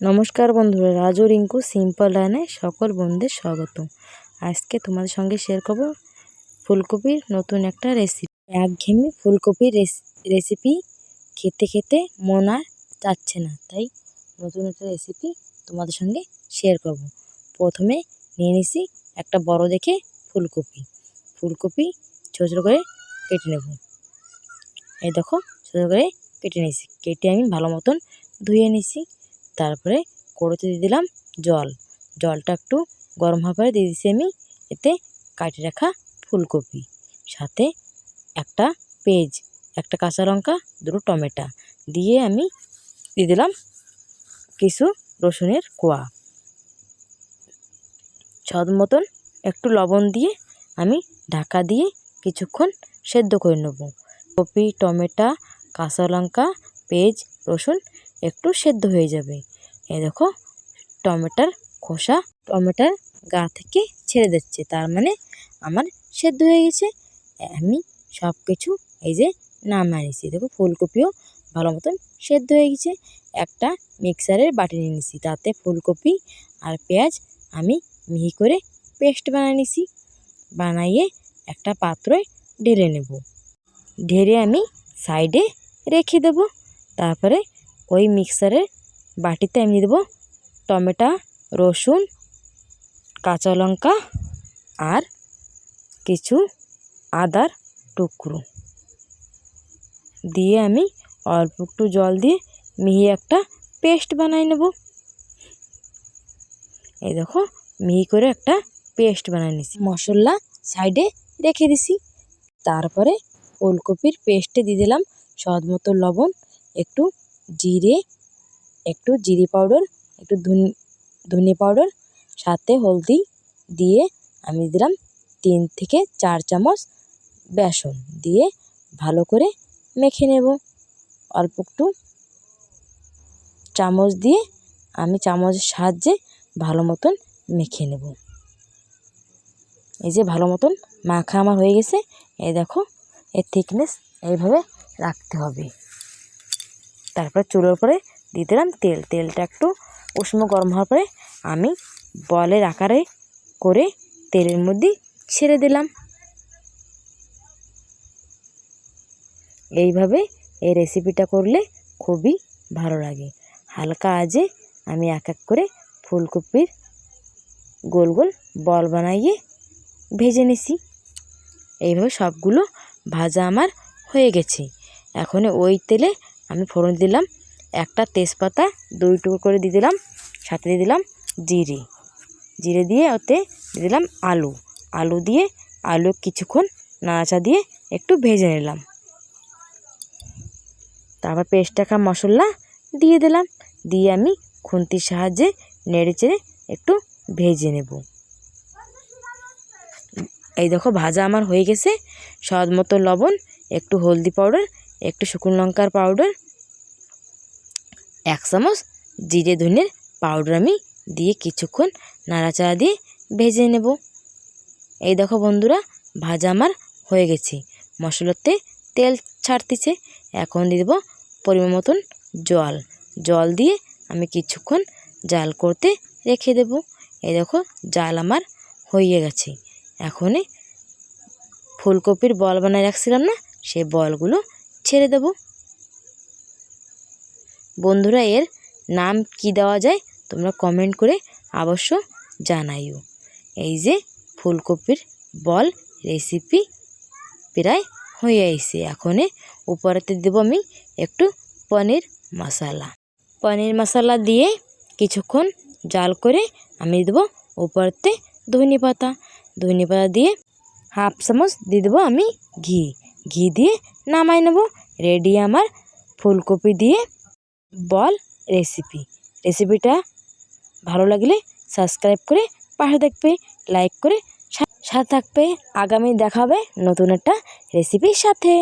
নমস্কার বন্ধুরা, রাজু, রিঙ্কু, সিম্পল রান্নায় সকল বন্ধুদের স্বাগত আজকে তোমাদের সঙ্গে শেয়ার করব ফুলকপির নতুন একটা রেসিপি একঘেয়েমি ফুলকপির রেসিপি খেতে খেতে মন আর যাচ্ছে না, তাই নতুন একটা রেসিপি তোমাদের সঙ্গে শেয়ার করব। প্রথমে নিয়ে নিছি একটা বড় দেখে ফুলকপি। ফুলকপি ছোটো ছোটো করে কেটে নেব। এই দেখো, ছোটো করে কেটে নিয়েছি। কেটে আমি ভালো মতন ধুয়ে নিছি। তারপরে কড়াইতে দিয়ে দিলাম জল। জলটা একটু গরম হওয়ার পরে দিয়ে দিচ্ছি আমি এতে কাটে রাখা ফুলকপি। সাথে একটা পেঁয়াজ, একটা কাঁচা লঙ্কা, দুটো টমেটো দিয়ে আমি দিয়ে দিলাম কিছু রসুনের কোয়া। স্বাদ মতন একটু লবণ দিয়ে আমি ঢাকা দিয়ে কিছুক্ষণ সেদ্ধ করে নেব। কপি, টমেটো, কাঁচা লঙ্কা, পেঁয়াজ, রসুন একটু সেদ্ধ হয়ে যাবে। এই দেখো, টমেটোর খোসা, টমেটোর গা থেকে ছেড়ে দিচ্ছে। তার মানে আমার সেদ্ধ হয়ে গেছে। আমি সব কিছু এই যে নামিয়ে নিয়েছি। দেখো, ফুলকপিও ভালো মতন সেদ্ধ হয়ে গেছে। একটা মিক্সারের বাটি নিয়ে নিয়েছি। তাতে ফুলকপি আর পেঁয়াজ আমি মিহি করে পেস্ট বানিয়ে নিয়েছি। বানাইয়ে একটা পাত্রে ঢেলে নেব। ঢেলে আমি সাইডে রেখে দেব। তারপরে ওই মিক্সারের বাটিতে আমি দেবো টমেটো, রসুন, কাঁচা লঙ্কা আর কিছু আদার টুকরো। দিয়ে আমি অল্প একটু জল দিয়ে মিহি একটা পেস্ট বানাই নেব। এই দেখো, মিহি করে একটা পেস্ট বানাই নিছি মশলা সাইডে রেখে দিছি। তারপরে ফুলকপির পেস্টে দিয়ে দিলাম স্বাদ মতো লবণ, একটু জিরে একটু জিরে পাউডার, একটু ধনে পাউডার, সাথে হলদি দিয়ে আমি দিলাম তিন থেকে চার চামচ বেসন দিয়ে ভালো করে মেখে নেব। অল্প একটু চামচ দিয়ে আমি চামচের সাহায্যে ভালো মতন মেখে নেব। এই যে ভালো মতন মাখা আমার হয়ে গেছে, এই দেখো, এর থিকনেস এইভাবে রাখতে হবে। তারপর চুলোর উপরে দিয়ে দিলাম তেল। তেলটা একটু উষ্ণ গরম হওয়ার পরে আমি বলের আকারে করে তেলের মধ্যে ছেড়ে দিলাম। এইভাবে এই রেসিপিটা করলে খুবই ভালো লাগে। হালকা আজে আমি এক এক করে ফুলকপির গোল গোল বল বানাইয়ে ভেজে নিছি। এইভাবে সবগুলো ভাজা আমার হয়ে গেছে। এখন ওই তেলে আমি ফোড়ন দিলাম একটা তেজপাতা দুই টুকরো করে দিয়ে দিলাম, সাথে দিয়ে দিলাম জিরে। জিরে দিয়ে ওতে দিয়ে দিলাম আলু। আলু দিয়ে আলু কিছুক্ষণ নাড়াচা দিয়ে একটু ভেজে নিলাম। তারপর পেস্ট রাখা মশলা দিয়ে দিলাম। দিয়ে আমি খুন্তির সাহায্যে নেড়ে চেড়ে একটু ভেজে নেব। এই দেখো ভাজা আমার হয়ে গেছে। স্বাদ মতো লবণ, একটু হলদি পাউডার, একটু শুকনো লঙ্কার পাউডার এক চামচ জিরে ধনের পাউডার আমি দিয়ে কিছুক্ষণ নাড়াচাড়া দিয়ে ভেজে নেব। এই দেখো বন্ধুরা, ভাজা আমার হয়ে গেছে। মশলাতে তেল ছাড়তেছে, এখন দিয়ে দেবো পরিমাণ মতন জল। জল দিয়ে আমি কিছুক্ষণ জাল করতে রেখে দেব। এই দেখো, জাল আমার হয়ে গেছে। এখনই ফুলকপির বল বানায় রাখছিলাম না, সেই বলগুলো ছেড়ে দেব। বন্ধুরা, এর নাম কি দেওয়া যায় তোমরা কমেন্ট করে অবশ্য জানাইও। এই যে ফুলকপির বল রেসিপি প্রায় হয়ে আইছে। এখনে উপরেতে দেব আমি একটু পনির মশলা। পনির মশলা দিয়ে কিছুক্ষণ জাল করে আমি দেবো উপরতে ধনে পাতা। ধনে পাতা দিয়ে হাফ চামচ দিয়ে দেবো আমি ঘি। ঘি দিয়ে নামাই নেব। রেডি আমার ফুলকপি দিয়ে বল রেসিপি রেসিপিটা ভালো লাগলে সাবস্ক্রাইব করে পাশে থাকবে লাইক করে সাথে থাকবে। আগামী দেখাবে নতুন একটা রেসিপির সাথে।